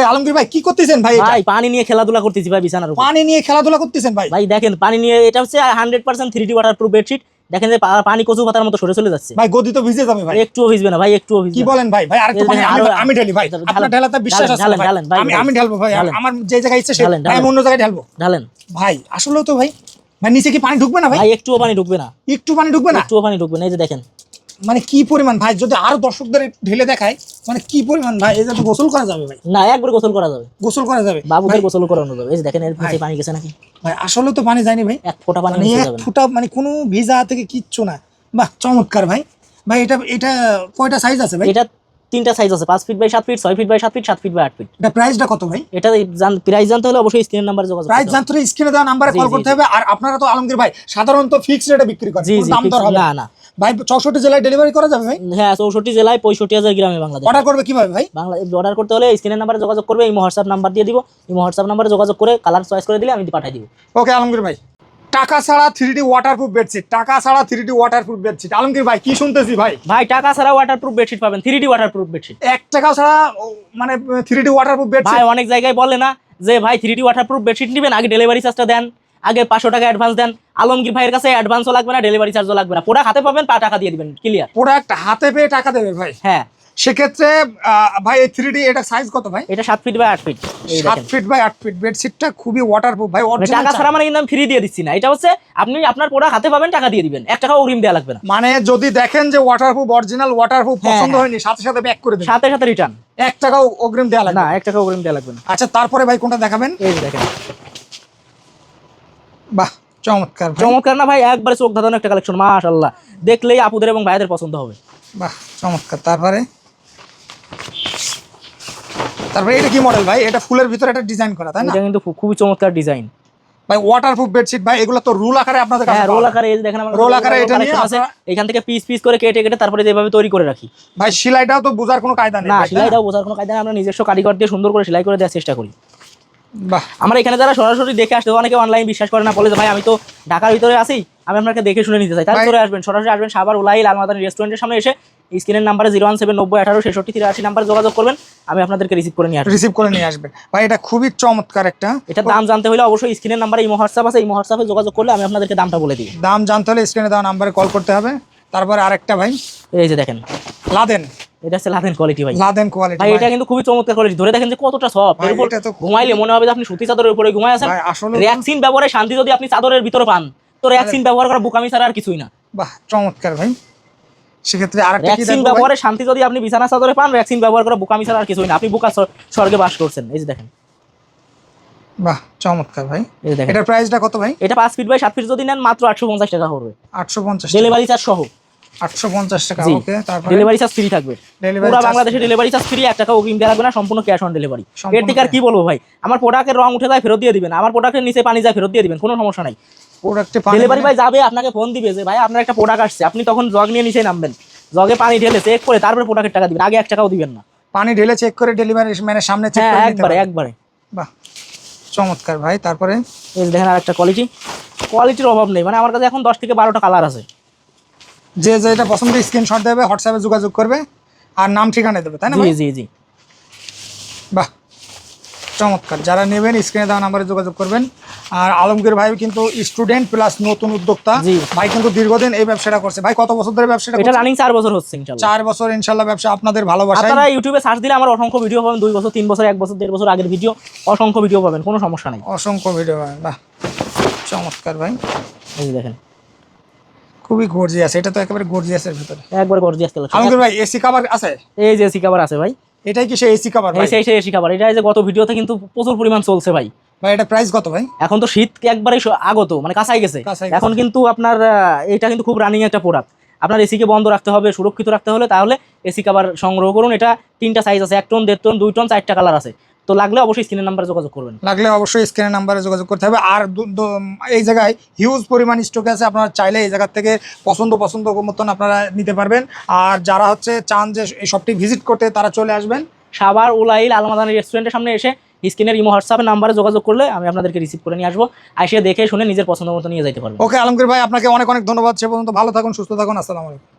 এই আলমগীর ভাই কি করতেছেন ভাই ভাই পানি নিয়ে খেলাধুলা করতেছি ভাই বিছানার উপর। পানি নিয়ে খেলাধুলা করতেছেন ভাই? ভাই দেখেন পানি নিয়ে এটা হচ্ছে hundred percent three D waterproof bedsheet দেখেন যে পানি কচু পাতার মতো সরে চলে যাচ্ছে। ভাই গদি তো ভিজে যাবে ভাই। একটুও ভিজবে না ভাই একটুও কি ভিজবে না। বলেন ভাই? ভাই আরেকটু পানি আমি ঢালি ভাই। আপনার ঢালাতে বিশ্বাস আছে ভাই। আমি আমি ঢালবো ভাই। আমার যে জায়গায় ইচ্ছে আমি অন্য জায়গায় ঢালবো। ঢালেন। ভাই আসলেও তো ভাই। ভাই নিচে কি পানি ঢুকবে না ভাই? ভাই একটুও পানি ঢুকবে না। একটু পানি ঢুকবে না? একটুও পানি ঢুকবে না। এই যে দেখেন মানে কি পরিমাণ ভাই যদি আরও দর্শকদের ঢেলে দেখায় মানে কি পরিমাণ ভাই এটা তো গোসল করা যাবে ভাই। না একবার গোসল করা যাবে। গোসল করা যাবে? বাবুদের গোসল করানো যাবে। এই দেখেন এর নিচে ভাই। পানি গেছে নাকি? ভাই আসলে তো পানি যায়নি ভাই। এক ফোঁটা পানি মানে নিচে যাবে ফুটা মানে কোনো ভিজা থেকে কিচ্ছু না। বাহ চমৎকার ভাই। ভাই এটা এটা কয়টা সাইজ আছে ভাই? এটা তিনটা সাইজ আছে পাঁচ ফিট বাই সাত ফিট ছয় ফিট বাই সাত ফিট সাত ফিট বাই আট ফিট এটা প্রাইসটা কত ভাই? এটা প্রাইস জানতে হলে অবশ্যই স্ক্রিনের নাম্বারে যোগাযোগ প্রাইস জানতে হলে স্ক্রিনে দেওয়া নাম্বারে কল করতে হবে। আর আপনারা তো আলমগীর ভাই সাধারণত ফিক্সড রেটে বিক্রি করেন। দাম দর হবে না। না না। ভাই চৌষট্টি জেলায় ডেলিভারি করা যাবে ভাই? হ্যাঁ চৌষট্টি জেলায় পঁয়ষট্টি হাজার গ্রামে বাংলাদেশ। অর্ডার করবে কীভাবে ভাই? বাংলা অর্ডার করতে হলে স্ক্রিনের নাম্বারে যোগাযোগ করবে এই হোয়াটসঅ্যাপ নাম্বার দিয়ে দিব। এই হোয়াটসঅ্যাপ নাম্বারে যোগাযোগ করে কালার চয়েস করে দিলে আমি পাঠিয়ে দিব। ওকে আলমগীর ভাই। টাকা ছাড়া থ্রি ডি ওয়াটারপ্রুফ বেডশিট টাকা ছাড়া three D waterproof bedsheet Alamgir ভাই কি শুনতেছি ভাই? ভাই টাকা ছাড়া ওয়াটার প্রুফ বেডশিট পাবেন three D waterproof bedsheet এক টাকা ছাড়া মানে থ্রি ডি ওয়াটারপ্রুফ ভাই বেডশিট অনেক জায়গায় বলে না যে ভাই three D waterproof bedsheet নেবেন আগে ডেলিভারি চার্জটা দেন আগে পাঁচশো টাকা অ্যাডভান্স দেন। আলমগীর ভাইয়ের কাছে অ্যাডভান্সও লাগবে না ডেলিভারি চার্জও লাগবে না। পুরা হাতে পাবেন পা টাকা দিয়ে দিবেন ক্লিয়ার প্রোডাক্ট হাতে পেয়ে টাকা দেবে ভাই। হ্যাঁ। সেক্ষেত্রে ভাই এই থ্রি ডি এটা সাইজ কত ভাই? এটা সাত ফিট বাই আট ফিট সাত ফিট বাই আট ফিট বেডশিটটা খুবই ওয়াটারপ্রুফ ভাই মানে টাকা ছাড়া মানে কিন্তু আমি ফ্রি দিয়ে দিচ্ছি না। এটা হচ্ছে আপনি আপনার প্রোডাক্ট হাতে পাবেন টাকা দিয়ে দিবেন। এক টাকা অগ্রিম দেওয়া লাগবে না। মানে যদি দেখেন যে ওয়াটারপ্রুফ অরিজিনাল ওয়াটারপ্রুফ পছন্দ হ্যাঁ। হয়নি সাথে সাথে ব্যাক করে দেবেন। সাথে সাথে রিটার্ন এক টাকাও অগ্রিম দেওয়া লাগবে না এক টাকা অগ্রিম দেওয়া লাগবে না। আচ্ছা তারপরে ভাই কোনটা দেখাবেন? এই দেখেন। বাহ চমৎকার চমৎকার না ভাই? একবারে চোখ ধাঁধানো একটা কালেকশন মাশাল্লাহ দেখলেই আপুদের এবং ভাইদের পছন্দ হবে। বাহ চমৎকার। তারপরে? তারপরে এটা কি মডেল ভাই? এটা ফুলের ভিতরে একটা ডিজাইন করা তাই না? এটা কিন্তু খুবই চমৎকার ডিজাইন ভাই ওয়াটারপ্রুফ বেডশিট ভাই এগুলো তো রুল আকারে আপনাদের কাছে হ্যাঁ রোল আকারে এই দেখেন আমার রোল আকারে এটা নিয়ে আছে এখান থেকে পিস পিস করে কেটে কেটে তারপরে যেভাবে তৈরি করে রাখি। ভাই সেলাইটাও তো বোঝার কোনো কায়দা নেই না সেলাইটাও বোঝার কোনো কায়দা নেই, আমরা নিজস্ব কারিগর দিয়ে সুন্দর করে সেলাই করে দেওয়ার চেষ্টা করি। বাহ। আমরা এখানে যারা সরাসরি দেখে আসতে অনেকে অনলাইন বিশ্বাস করে না বলে যে ভাই আমি তো ঢাকার ভিতরে আছি আমি আপনাকে দেখে শুনে নিতে চাই। তাহলে চলে আসবেন সরাসরি আসবেন সাবার উলাই লালমাদানি রেস্টুরেন্টের সামনে এসে স্ক্রিনের নাম্বারে জিরো ওয়ান সেভেন নব্বই আঠারো ছেষট্টি তিরাশি নাম্বার যোগাযোগ করবেন আমি আপনাদেরকে রিসিভ করে নিয়ে আসব। রিসিভ করে নিয়ে আসবেন। ভাই এটা খুবই চমৎকার একটা এটার দাম জানতে হলে অবশ্যই স্ক্রিনের নাম্বারে এই হোয়াটসঅ্যাপ আছে এই হোয়াটসঅ্যাপে যোগাযোগ করলে আমি আপনাদেরকে দামটা বলে দিই। দাম জানতে হলে স্ক্রিনে দেওয়া নাম্বারে কল করতে হবে। তারপরে আরেকটা ভাই। এই যে দেখেন। লাদেন। এটা হচ্ছে লাদেন কোয়ালিটি ভাই। লাদেন কোয়ালিটি ভাই এটা কিন্তু খুবই চমৎকার কোয়ালিটি ধরে দেখেন যে কতটা সফট এর উপর এটা ঘুমাইলে মনে হবে যে আপনি সুতি চাদরের উপরে ঘুমায় আছেন। ভাই আসলে র্যাক্সিন ব্যবহারে শান্তি যদি আপনি চাদরের ভিতরে পান তো র্যাক্সিন ব্যবহার করা বুকামি ছাড়া আর কিছুই না। বাহ চমৎকার ভাই। সেক্ষেত্রে আরেকটা কি ভ্যাকসিন ব্যবহারে শান্তি যদি আপনি বিছানা চাদরে পান ভ্যাকসিন ব্যবহার করা বোকামি ছাড়া আর কিছুই না। আপনি বোকা স্বর্গে বাস করছেন। এই যে দেখেন। বাহ চমৎকার ভাই। এটার প্রাইসটা কত ভাই? এটা পাঁচ ফিট বাই সাত ফিট যদি নেন মাত্র আটশো পঞ্চাশ টাকা পড়বে। আটশো পঞ্চাশ ডেলিভারি চার্জ সহ। আটশো পঞ্চাশ টাকা ওকে তারপরে? ডেলিভারি চার্জ ফ্রি থাকবে। পুরো বাংলাদেশে ডেলিভারি চার্জ ফ্রি এক টাকা অগ্রিম লাগবে না সম্পূর্ণ ক্যাশ অন ডেলিভারি এর থেকে আর কি বলব ভাই? আমার প্রোডাক্টের রং উঠে যায় ফেরত দিয়ে দিবেন। আমার প্রোডাক্টের নিচে পানি যায় ফেরত দিয়ে দিবেন কোনো সমস্যা নাই। প্রোডাক্টে পানি ডেলিভারি ভাই যাবে আপনাকে ফোন দিবে যে ভাই আপনার একটা প্রোডাক্ট আসছে। আপনি তখন জগ নিয়ে নিচে নামবেন। জগে পানি ঢেলে চেক করে তারপরে প্রোডাক্টের টাকা দিবেন। আগে এক টাকাও দিবেন না। পানি ঢেলে চেক করে ডেলিভারি মানে সামনে চেক হ্যাঁ করে একবারে একবারে। বাহ চমৎকার ভাই। তারপরে? এই দেখেন আর একটা কোয়ালিটি কোয়ালিটির অভাব নেই। মানে আমার কাছে এখন দশ থেকে বারোটা কালার আছে। যে যেটা পছন্দ স্ক্রিনশট দেবে হোয়াটসঅ্যাপে যোগাযোগ করবে আর নাম ঠিকানা দেবে তাই না জি জি জি। বাহ চমৎকার। যারা নেবেন স্ক্রিনে দেওয়া নাম্বারে যোগাযোগ করবেন। আর আলমগীর ভাই কিন্তু স্টুডেন্ট প্লাস নতুন উদ্যোক্তা। ভাই কিন্তু দীর্ঘদিন এই ব্যবসাটা করছে। ভাই কত বছর ধরে ব্যবসাটা এটা রানিং চার বছর হচ্ছে ইনশাল্লাহ। চার বছর ইনশাল্লাহ ব্যবসা আপনাদের ভালোবাসায়। আপনারা ইউটিউবে সার্চ দিলে আমার অসংখ্য ভিডিও পাবেন। দুই বছর তিন বছর এক বছর দেড় বছর আগের ভিডিও অসংখ্য ভিডিও পাবেন। কোনো সমস্যা নাই। অসংখ্য ভিডিও বাহ চমৎকার ভাই। এই দেখেন। খুবই গর্জিয়াস এটা তো একেবারে গর্জিয়াসের ভিতরে। একবার গর্জিয়াস কালেকশন আলমগীর ভাই এসি কাভার আছে? এই যে এসি কাভার আছে ভাই। এটাই কি সেই এসি কাভার ভাই? সেই সেই এসি কাভার এটা এই যে গত ভিডিওতে কিন্তু প্রচুর পরিমাণ চলছে ভাই। ভাই এটা প্রাইস কত ভাই? এখন তো শীত একবারে আগত মানে কাঁচাই গেছে। এখন কিন্তু আপনার এটা কিন্তু খুব রানিং একটা প্রোডাক্ট আপনার এসিকে বন্ধ রাখতে হবে সুরক্ষিত রাখতে হলে তাহলে এসি কাভার সংগ্রহ করুন। এটা তিনটা সাইজ আছে এক টন দেড় টন দুই টন চারটা কালার আছে। তো লাগলে অবশ্যই স্ক্রিনের নাম্বারে যোগাযোগ করবেন। লাগলে অবশ্যই স্ক্রিনের নাম্বারে যোগাযোগ করতে হবে। আর এই জায়গায় হিউজ পরিমাণ স্টক আছে আপনারা চাইলে এই জায়গা থেকে পছন্দ পছন্দ মতন আপনারা নিতে পারবেন। আর যারা হচ্ছে চান যে এই শপটি ভিজিট করতে তারা চলে আসবেন। সাবার উলাইল আলমাদানি রেস্টুরেন্টের সামনে এসে স্ক্রিনের ইমো হোয়াটসঅ্যাপে নাম্বারে যোগাযোগ করলে আমি আপনাদেরকে রিসিভ করে নিয়ে আসব। আসে দেখে শুনে নিজের পছন্দ মতো নিয়ে যেতে পারব। ওকে, আলমগীর ভাই, আপনাকে অনেক অনেক ধন্যবাদ। সে পর্যন্ত ভালো থাকুন, সুস্থ থাকুন। আসসালামু আলাইকুম।